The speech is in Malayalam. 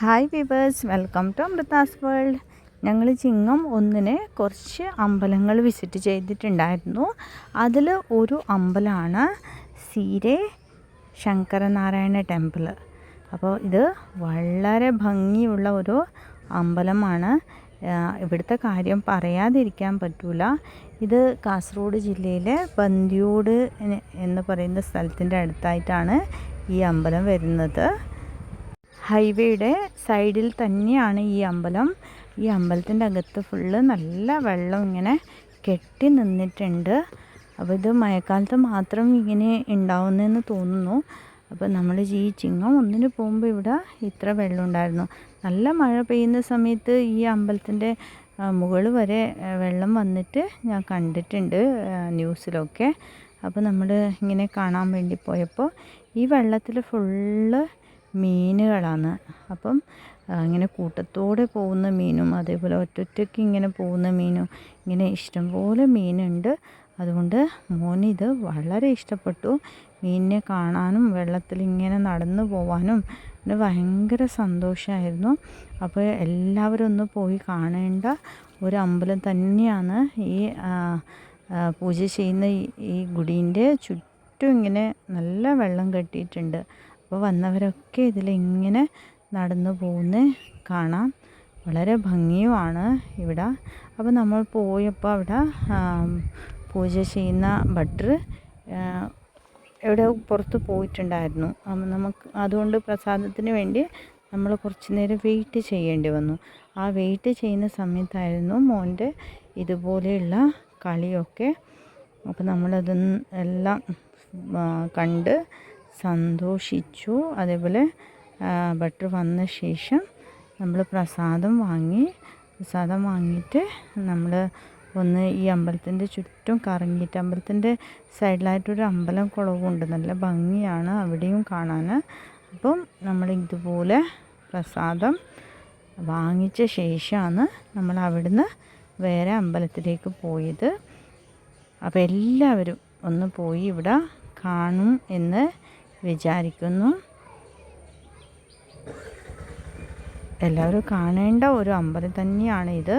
Hi viewers welcome to Amrita's world ഞങ്ങൾ ചിങ്ങം ഒന്നിന് കുറച്ച് അമ്പലങ്ങൾ വിസിറ്റ് ചെയ്തിട്ടുണ്ടായിരുന്നു. അതിൽ ഒരു അമ്പലമാണ് സീരെ ശങ്കരനാരായണ ടെമ്പിൾ അപ്പോൾ ഇത് വളരെ ഭംഗിയുള്ള ഒരു അമ്പലമാണ്. ഇവിടുത്തെ കാര്യം പറയാതിരിക്കാൻ പറ്റൂല. ഇത് കാസർഗോഡ് ജില്ലയിലെ ബന്ദിയോട് എന്ന് എന്ന് പറയുന്ന സ്ഥലത്തിന്റെ അടുത്തായിട്ടാണ് ഈ അമ്പലം വരുന്നത്. ഹൈവേയുടെ സൈഡിൽ തന്നെയാണ് ഈ അമ്പലം. ഈ അമ്പലത്തിന്റെ അകത്ത് ഫുള്ള് നല്ല വെള്ളം ഇങ്ങനെ കെട്ടി നിന്നിട്ടുണ്ട്. അപ്പോൾ ഇത് മഴക്കാലത്ത് മാത്രം ഇങ്ങനെ ഉണ്ടാവുന്നതെന്ന് തോന്നുന്നു. അപ്പോൾ നമ്മൾ ഈ ചിങ്ങം ഒന്നിന് പോകുമ്പോൾ ഇവിടെ ഇത്ര വെള്ളം ഉണ്ടായിരുന്നു. നല്ല മഴ പെയ്യുന്ന സമയത്ത് ഈ അമ്പലത്തിന്റെ മുകൾ വരെ വെള്ളം വന്നിട്ട് ഞാൻ കണ്ടിട്ടുണ്ട് ന്യൂസിലൊക്കെ. അപ്പോൾ നമ്മൾ ഇങ്ങനെ കാണാൻ വേണ്ടി പോയപ്പോൾ ഈ വെള്ളത്തിൽ ഫുള്ള് മീനുകളാണ്. അപ്പം ഇങ്ങനെ കൂട്ടത്തോടെ പോകുന്ന മീനും അതേപോലെ ഒറ്റൊറ്റയ്ക്ക് ഇങ്ങനെ പോകുന്ന മീനും ഇങ്ങനെ ഇഷ്ടംപോലെ മീനുണ്ട്. അതുകൊണ്ട് മോനിത് വളരെ ഇഷ്ടപ്പെട്ടു. മീനിനെ കാണാനും വെള്ളത്തിൽ ഇങ്ങനെ നടന്നു പോവാനും പിന്നെ ഭയങ്കര സന്തോഷമായിരുന്നു അപ്പോൾ എല്ലാവരും ഒന്ന് പോയി കാണേണ്ട ഒരു അമ്പലം തന്നെയാണ് ഈ പൂജ ചെയ്യുന്ന ഈ- ഈ ഗുഡീന്റെ ചുറ്റും ഇങ്ങനെ നല്ല വെള്ളം കെട്ടിയിട്ടുണ്ട്. അപ്പോൾ വന്നവരൊക്കെ ഇതിലിങ്ങനെ നടന്നു പോകുന്ന കാണാം. വളരെ ഭംഗിയുമാണ് ഇവിടെ. അപ്പോൾ നമ്മൾ പോയപ്പോൾ അവിടെ പൂജ ചെയ്യുന്ന ഭട്ടർ എവിടെ പുറത്ത് പോയിട്ടുണ്ടായിരുന്നു. നമുക്ക് അതുകൊണ്ട് പ്രസാദത്തിന് വേണ്ടി നമ്മൾ കുറച്ച് നേരം വെയിറ്റ് ചെയ്യേണ്ടി വന്നു. ആ വെയിറ്റ് ചെയ്യുന്ന സമയത്തായിരുന്നു മോന്റെ ഇതുപോലെയുള്ള കളിയൊക്കെ. അപ്പോൾ നമ്മളത് എല്ലാം കണ്ട് സന്തോഷിച്ചു. അതേപോലെ ബട്ടർ വന്ന ശേഷം നമ്മൾ പ്രസാദം വാങ്ങി. പ്രസാദം വാങ്ങിയിട്ട് നമ്മൾ ഒന്ന് ഈ അമ്പലത്തിന്റെ ചുറ്റും കറങ്ങിയിട്ട് അമ്പലത്തിന്റെ സൈഡിലായിട്ടൊരു അമ്പലം കുളവുണ്ട്. നല്ല ഭംഗിയാണ് അവിടെയും കാണാൻ അപ്പം നമ്മൾ ഇതുപോലെ പ്രസാദം വാങ്ങിച്ച ശേഷമാണ് നമ്മൾ അവിടുന്ന് വേറെ അമ്പലത്തിലേക്ക് പോയത്. അപ്പോൾ എല്ലാവരും ഒന്ന് പോയി ഇവിടെ കാണും എന്ന് വിചാരിക്കുന്നു. എല്ലാവരും കാണേണ്ട ഒരു അമ്പലം തന്നെയാണ് ഇത്